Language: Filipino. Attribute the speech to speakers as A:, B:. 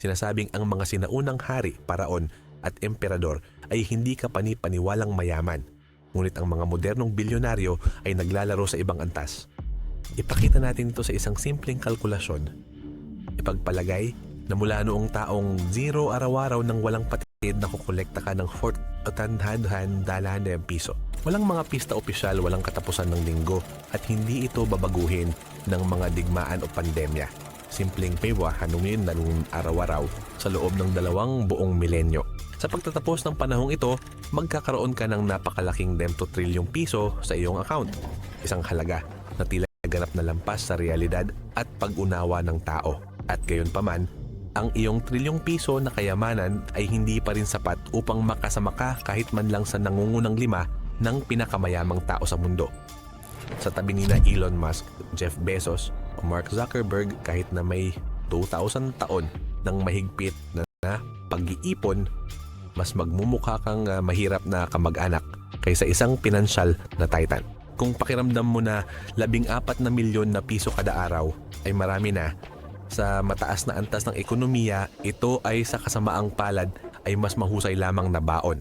A: Sinasabing ang mga sinaunang hari, paraon at emperador ay hindi kapani-paniwalang mayaman. Ngunit ang mga modernong bilyonaryo ay naglalaro sa ibang antas. Ipakita natin ito sa isang simpleng kalkulasyon. Ipagpalagay na mula noong taong zero araw-araw nang walang patid na kukolekta ka ng fort o tandhan dalahan na piso. Walang mga pista opisyal, walang katapusan ng linggo at hindi ito babaguhin ng mga digmaan o pandemya. Simpleng pewa hanumin na araw-araw sa loob ng dalawang buong milenyo. Sa pagtatapos ng panahong ito, magkakaroon ka ng napakalaking demto trilyong piso sa iyong account. Isang halaga na tila ganap na lampas sa realidad at pag-unawa ng tao. At gayon paman, ang iyong trilyong piso na kayamanan ay hindi pa rin sapat upang makasama ka kahit man lang sa nangungunang lima ng pinakamayamang tao sa mundo. Sa tabi ni na Elon Musk, Jeff Bezos Mark Zuckerberg kahit na may 2,000 taon ng mahigpit na, na pag-iipon, mas magmumukha kang ah, mahirap na kamag-anak kaysa isang pinansyal na titan. Kung pakiramdam mo na labing apat na milyon na piso kada araw ay marami na, sa mataas na antas ng ekonomiya, ito ay sa kasamaang palad ay mas mahusay lamang na baon.